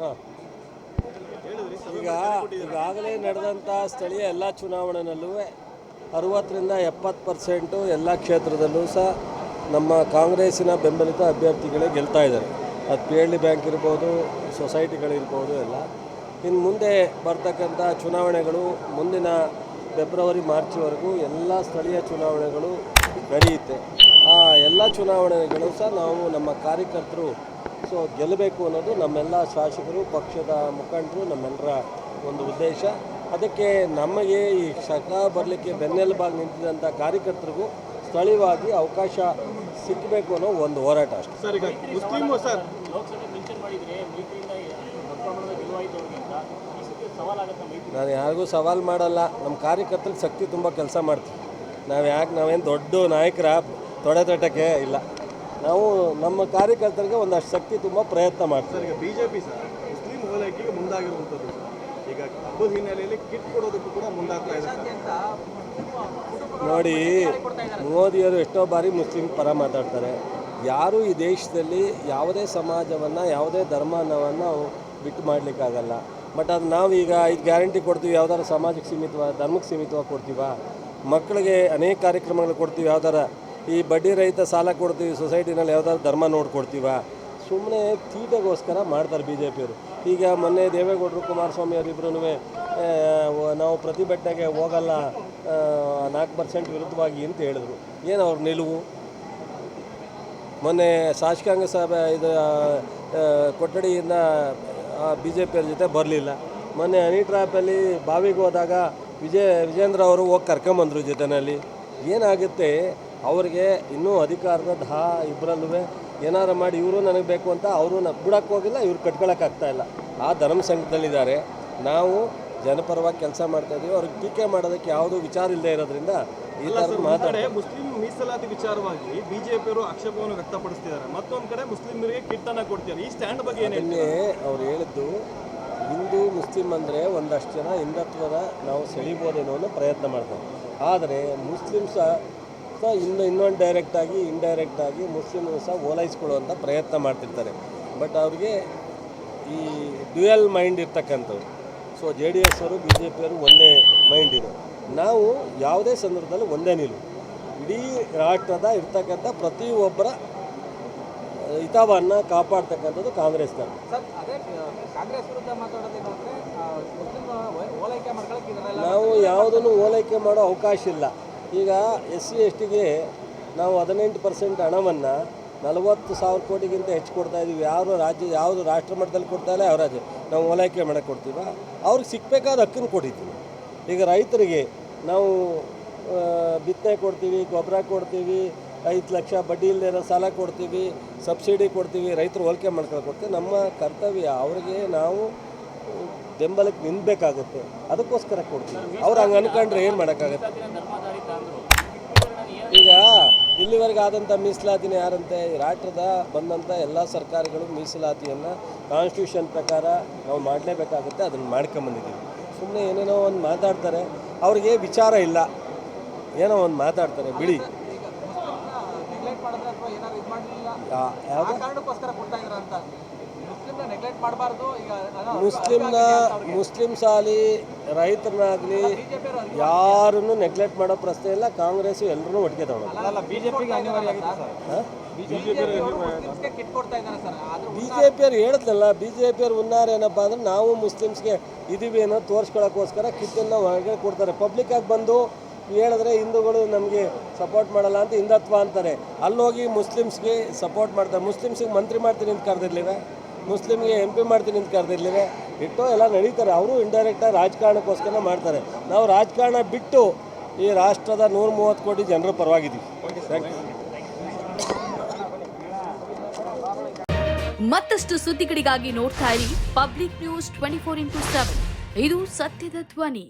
ಹಾಂ. ಈಗ ಈಗಾಗಲೇ ನಡೆದಂಥ ಸ್ಥಳೀಯ ಎಲ್ಲ ಚುನಾವಣೆಯಲ್ಲೂ ಅರುವತ್ತರಿಂದ ಎಪ್ಪತ್ತು ಪರ್ಸೆಂಟು ಎಲ್ಲ ಕ್ಷೇತ್ರದಲ್ಲೂ ಸಹ ನಮ್ಮ ಕಾಂಗ್ರೆಸ್ಸಿನ ಬೆಂಬಲಿತ ಅಭ್ಯರ್ಥಿಗಳೇ ಗೆಲ್ತಾ ಇದ್ದಾರೆ. ಅದು ಪಿ ಎಲ್ ಡಿ ಬ್ಯಾಂಕ್ ಇರ್ಬೋದು ಸೊಸೈಟಿಗಳಿರ್ಬೋದು ಎಲ್ಲ. ಇನ್ನು ಮುಂದೆ ಬರ್ತಕ್ಕಂಥ ಚುನಾವಣೆಗಳು ಮುಂದಿನ ಫೆಬ್ರವರಿ, ಮಾರ್ಚ್ವರೆಗೂ ಎಲ್ಲ ಸ್ಥಳೀಯ ಚುನಾವಣೆಗಳು ನಡೆಯುತ್ತೆ. ಆ ಎಲ್ಲ ಚುನಾವಣೆಗಳು ಸಹ ನಾವು ನಮ್ಮ ಕಾರ್ಯಕರ್ತರು ಸೊ ಗೆಲ್ಲಬೇಕು ಅನ್ನೋದು ನಮ್ಮೆಲ್ಲ ಶಾಸಕರು ಪಕ್ಷದ ಮುಖಂಡರು ನಮ್ಮೆಲ್ಲರ ಒಂದು ಉದ್ದೇಶ. ಅದಕ್ಕೆ ನಮಗೆ ಈ ಶಕ ಬರಲಿಕ್ಕೆ ಬೆನ್ನೆಲುಬಾಗಿ ನಿಂತಿದ್ದಂಥ ಕಾರ್ಯಕರ್ತರಿಗೂ ಸ್ಥಳೀಯವಾಗಿ ಅವಕಾಶ ಸಿಕ್ಕಬೇಕು ಅನ್ನೋ ಒಂದು ಹೋರಾಟ ಅಷ್ಟೇ. ಸರ್ ಈಗ ಸರ್. ನಾನು ಯಾರಿಗೂ ಸವಾಲು ಮಾಡಲ್ಲ. ನಮ್ಮ ಕಾರ್ಯಕರ್ತರಿಗೆ ಶಕ್ತಿ ತುಂಬ ಕೆಲಸ ಮಾಡ್ತೀವಿ ನಾವು ಯಾಕೆ ನಾವೇನು ದೊಡ್ಡ ನಾಯಕರ ತೊಡೆ ತಟ್ಟಕ್ಕೆ ಇಲ್ಲ. ನಾವು ನಮ್ಮ ಕಾರ್ಯಕರ್ತರಿಗೆ ಒಂದಷ್ಟು ಶಕ್ತಿ ತುಂಬ ಪ್ರಯತ್ನ ಮಾಡ್ತೀವಿ. ಈಗ ಬಿಜೆಪಿ ಸರ್ ಮುಸ್ಲಿಂ ಓಲೈಕೆಗೆ ಮುಂದಾಗಿರುವಂಥದ್ದು. ಈಗ ಹಬ್ಬದ ಹಿನ್ನೆಲೆಯಲ್ಲಿ ಕಿಟ್ ಕೊಡೋದಕ್ಕೂ ಕೂಡ ಮುಂದಾಗ್ತಾ ಇದೆ ನೋಡಿ ಮೋದಿಯವರು ಎಷ್ಟೋ ಬಾರಿ ಮುಸ್ಲಿಂ ಪರ ಮಾತಾಡ್ತಾರೆ. ಯಾರೂ ಈ ದೇಶದಲ್ಲಿ ಯಾವುದೇ ಸಮಾಜವನ್ನು ಯಾವುದೇ ಧರ್ಮವನ್ನು ಬಿಟ್ಟು ಮಾಡಲಿಕ್ಕಾಗಲ್ಲ. ಬಟ್ ಅದು ನಾವು ಈಗ ಇದು ಗ್ಯಾರಂಟಿ ಕೊಡ್ತೀವಿ ಯಾವ್ದಾರು ಸಮಾಜಕ್ಕೆ ಸೀಮಿತವ ಧರ್ಮಕ್ಕೆ ಸೀಮಿತವಾಗಿ ಕೊಡ್ತೀವ? ಮಕ್ಕಳಿಗೆ ಅನೇಕ ಕಾರ್ಯಕ್ರಮಗಳು ಕೊಡ್ತೀವಿ ಯಾವ್ದಾರ ಈ ಬಡ್ಡಿ ರಹಿತ ಸಾಲ ಕೊಡ್ತೀವಿ ಸೊಸೈಟಿನಲ್ಲಿ ಯಾವುದಾದ್ರು ಧರ್ಮ ನೋಡ್ಕೊಡ್ತೀವ. ಸುಮ್ಮನೆ ತೀಟೆಗೋಸ್ಕರ ಮಾಡ್ತಾರೆ ಬಿ ಜೆ ಪಿಯವರು ಈಗ ಮೊನ್ನೆ ದೇವೇಗೌಡರು ಕುಮಾರಸ್ವಾಮಿ ಅವರಿಬ್ಬರೂ ನಾವು ಪ್ರತಿಭಟನೆಗೆ ಹೋಗಲ್ಲ ನಾಲ್ಕು ಪರ್ಸೆಂಟ್ ವಿರುದ್ಧವಾಗಿ ಅಂತ ಹೇಳಿದ್ರು. ಏನು ಅವ್ರ ನಿಲುವು? ಮೊನ್ನೆ ಶಾಸಕಾಂಗ ಸಭೆ, ಇದು ಕೊಠಡಿಯಿಂದ ಬಿ ಜೆ ಪಿಯವ್ರ ಜೊತೆ ಬರಲಿಲ್ಲ. ಮೊನ್ನೆ ಅನಿ ಟ್ರಾಪಲ್ಲಿ ಬಾವಿಗೆ ಹೋದಾಗ ವಿಜಯ, ವಿಜೇಂದ್ರ ಅವರು ಹೋಗಿ ಕರ್ಕೊಂಬಂದರು ಜೊತೆಯಲ್ಲಿ ಏನಾಗುತ್ತೆ? ಅವ್ರಿಗೆ ಇನ್ನೂ ಅಧಿಕಾರದ ಧಾ ಇಬ್ಬರಲ್ಲೂ ಏನಾರು ಮಾಡಿ ಇವರು ನನಗೆ ಬೇಕು ಅಂತ ಅವರು ನ ಬಿಡಕ್ಕೆ ಹೋಗಿಲ್ಲ ಇವ್ರು ಕಟ್ಕೊಳಕ್ಕಾಗ್ತಾ ಇಲ್ಲ. ಆ ಧರ್ಮ ಸಂಘದಲ್ಲಿದ್ದಾರೆ ನಾವು ಜನಪರವಾಗಿ ಕೆಲಸ ಮಾಡ್ತಾ ಇದೀವಿ. ಅವ್ರಿಗೆ ಟೀಕೆ ಮಾಡೋದಕ್ಕೆ ಯಾವುದೂ ವಿಚಾರ ಇಲ್ಲದೆ ಇರೋದ್ರಿಂದ ಈ ಥರ ಸರ್ ಮಾತಾಡ ಮುಸ್ಲಿಂ ಮೀಸಲಾತಿ ವಿಚಾರವಾಗಿ ಬಿಜೆಪಿಯವರು ಆಕ್ಷೇಪವನ್ನು ವ್ಯಕ್ತಪಡಿಸ್ತಿದ್ದಾರೆ. ಮತ್ತೊಂದು ಕಡೆ ಮುಸ್ಲಿಮರಿಗೆ ಕಿಟ್ ಅನ್ನ ಕೊಡ್ತಿದ್ದಾರೆ. ಈ ಸ್ಟ್ಯಾಂಡ್ ಬಗ್ಗೆ ಏನು ಅವ್ರು ಹೇಳಿದ್ದು ಹಿಂದೂ ಮುಸ್ಲಿಂ ಅಂದರೆ ಒಂದಷ್ಟು ಜನ ಹಿಂದತ್ವದ ನಾವು ಸೆಳಿಬೋದೇನೋ ಅನ್ನೋ ಪ್ರಯತ್ನ ಮಾಡ್ತಾರೆ. ಆದರೆ ಮುಸ್ಲಿಮ್ಸ ಸಹ ಇನ್ನು ಇನ್ನೊಂದು ಡೈರೆಕ್ಟಾಗಿ ಇಂಡೈರೆಕ್ಟಾಗಿ ಮುಸ್ಲಿಮ್ ಸಹ ಓಲೈಸ್ಕೊಳ್ಳುವಂಥ ಪ್ರಯತ್ನ ಮಾಡ್ತಿರ್ತಾರೆ. ಬಟ್ ಅವ್ರಿಗೆ ಈ ಡ್ಯುಯಲ್ ಮೈಂಡ್ ಇರ್ತಕ್ಕಂಥವ್ರು ಸೊ ಜೆ ಡಿ ಎಸ್ ಅವರು ಬಿ ಜೆ ಪಿಯವರು ಒಂದೇ ಮೈಂಡ್ ಇದೆ. ನಾವು ಯಾವುದೇ ಸಂದರ್ಭದಲ್ಲಿ ಒಂದೇ ನಿಲ್ಲು ಇಡೀ ರಾಷ್ಟ್ರದ ಇರ್ತಕ್ಕಂಥ ಪ್ರತಿಯೊಬ್ಬರ ಹಿತವನ್ನು ಕಾಪಾಡ್ತಕ್ಕಂಥದ್ದು ಕಾಂಗ್ರೆಸ್ನವರು ನಾವು ಯಾವುದನ್ನು ಓಲೈಕೆ ಮಾಡೋ ಅವಕಾಶ ಇಲ್ಲ. ಈಗ ಎಸ್ ಸಿ ಎಸ್ ಟಿಗೆ ನಾವು ಹದಿನೆಂಟು ಪರ್ಸೆಂಟ್ ಹಣವನ್ನು ನಲವತ್ತು ಸಾವಿರ ಕೋಟಿಗಿಂತ ಹೆಚ್ಚು ಕೊಡ್ತಾ ಇದ್ದೀವಿ ಯಾರು ರಾಜ್ಯ, ಯಾವುದು ರಾಷ್ಟ್ರ ಮಟ್ಟದಲ್ಲಿ ಕೊಡ್ತಾ ಇಲ್ಲ, ಯಾವ ನಾವು ಓಲೈಕೆ ಮಾಡೋಕೆ ಕೊಡ್ತೀವ. ಅವ್ರಿಗೆ ಸಿಕ್ಕಬೇಕಾದ ಹಕ್ಕನ್ನು ಕೊಟ್ಟಿದ್ದೀವಿ ಈಗ ರೈತರಿಗೆ ನಾವು ಬಿತ್ತನೆ ಕೊಡ್ತೀವಿ, ಗೊಬ್ಬರ ಕೊಡ್ತೀವಿ, ಐದು ಲಕ್ಷ ಬಡ್ಡಿ ಇಲ್ಲದೆ ಇರೋ ಸಾಲ ಕೊಡ್ತೀವಿ, ಸಬ್ಸಿಡಿ ಕೊಡ್ತೀವಿ, ರೈತರು ಹೋಲಿಕೆ ಮಾಡ್ಕೊಂಡು ಕೊಡ್ತೀವಿ ನಮ್ಮ ಕರ್ತವ್ಯ ಅವರಿಗೆ, ನಾವು ಬೆಂಬಲಕ್ಕೆ ನಿಲ್ಲಬೇಕಾಗುತ್ತೆ ಅದಕ್ಕೋಸ್ಕರ ಕೊಡ್ತೀವಿ. ಅವ್ರು ಹಂಗೆ ಅನ್ಕೊಂಡ್ರೆ ಏನು ಮಾಡೋಕ್ಕಾಗತ್ತೆ? ಈಗ ಇಲ್ಲಿವರೆಗೆ ಆದಂಥ ಮೀಸಲಾತಿನ ಯಾರಂತೆ? ರಾಷ್ಟ್ರದ ಬಂದಂಥ ಎಲ್ಲ ಸರ್ಕಾರಗಳು ಮೀಸಲಾತಿಯನ್ನು ಕಾನ್ಸ್ಟಿಟ್ಯೂಷನ್ ಪ್ರಕಾರ ನಾವು ಮಾಡಲೇಬೇಕಾಗುತ್ತೆ. ಅದನ್ನು ಮಾಡ್ಕೊಂಬಂದಿದ್ದೀವಿ. ಸುಮ್ಮನೆ ಏನೇನೋ ಒಂದು ಮಾತಾಡ್ತಾರೆ. ಅವ್ರಿಗೆ ವಿಚಾರ ಇಲ್ಲ. ಏನೋ ಒಂದು ಮಾತಾಡ್ತಾರೆ. ಬಿಡಿ ಮುಸ್ಲಿಮ್ನ ನೆಗ್ಲೆಕ್ಟ್ ಮಾಡಿದ್ರೆ ಅಥವಾ ಏನಾದ್ರು ಇದು ಮಾಡಲಿಲ್ಲ ಯಾ- ಆ ಯಾವುದು ಕಾರಣಕ್ಕೋಸ್ಕರ ಕೊಡ್ತಾ ಇದ್ರ ಅಂತ ಮುಸ್ಲಿಮ್ನ ಮುಸ್ಲಿಂ ಸಾಲಿ ಮುಸ್ಲಿಮ್ಸ್ ಆಗಲಿ ರೈತರನ್ನಾಗಲಿ ಯಾರನ್ನು ನೆಗ್ಲೆಕ್ಟ್ ಮಾಡೋ ಪ್ರಶ್ನೆ ಇಲ್ಲ ಕಾಂಗ್ರೆಸ್ ಎಲ್ಲರೂ ಒಟ್ಟಿಗೆ ತಗೊಳ್ಳೋದು. ಅಲ್ಲ ಬಿಜೆಪಿಗೆ ಅನಿವಾರ್ಯ ಆಗಿದೆ ಸರ್. ಬಿಜೆಪಿ ಅವರು ಮುಸ್ಲಿಮ್ಸ್ಗೆ ಕೊಡ್ತಾ ಇದ್ದಾರೆ ಸರ್. ಆದ್ರೂ ಬಿ ಜೆ ಪಿಯವ್ರು ಹೇಳಿದ್ನಲ್ಲ ಬಿ ಜೆ ಪಿಯವ್ರು ಉನ್ನಾರ ಏನಪ್ಪ ಅಂದ್ರೆ ನಾವು ಮುಸ್ಲಿಮ್ಸ್ಗೆ ಇದೀವಿ ಏನೋ ತೋರಿಸ್ಕೊಳಕ್ಕೋಸ್ಕರ ಕಿಟ್ಟನ್ನು ಹೊರಗೆ ಕೊಡ್ತಾರೆ. ಪಬ್ಲಿಕ್ಕಾಗಿ ಬಂದು ಹೇಳಿದ್ರೆ ಹಿಂದೂಗಳು ನಮಗೆ ಸಪೋರ್ಟ್ ಮಾಡಲ್ಲ ಅಂತ ಹಿಂದತ್ವ ಅಂತಾರೆ. ಅಲ್ಲೋಗಿ ಮುಸ್ಲಿಮ್ಸ್ಗೆ ಸಪೋರ್ಟ್ ಮಾಡ್ತಾರೆ. ಮುಸ್ಲಿಮ್ಸಿಗೆ ಮಂತ್ರಿ ಮಾಡ್ತೀನಿ ಅಂತ ಕರೆದಿರ್ಲಿವೆ ಮುಸ್ಲಿಮ್ಗೆ ಎಂ ಪಿ ಮಾಡ್ತೀನಿ ಅಂತ ಕರೆದಿರ್ಲಿವೆ ಇಟ್ಟು ಎಲ್ಲ ನಡೀತಾರೆ. ಅವರು ಇಂಡೈರೆಕ್ಟಾಗಿ ರಾಜಕಾರಣಕ್ಕೋಸ್ಕರ ಮಾಡ್ತಾರೆ. ನಾವು ರಾಜಕಾರಣ ಬಿಟ್ಟು ಈ ರಾಷ್ಟ್ರದ ನೂರ ಮೂವತ್ತು ಕೋಟಿ ಜನರ ಪರವಾಗಿದ್ದೀವಿ. ಮತ್ತಷ್ಟು ಸುದ್ದಿಗಳಿಗಾಗಿ ನೋಡ್ತಾ ಇರಿ. Public news twenty four into seven ಇದು ಸತ್ಯದ ಧ್ವನಿ.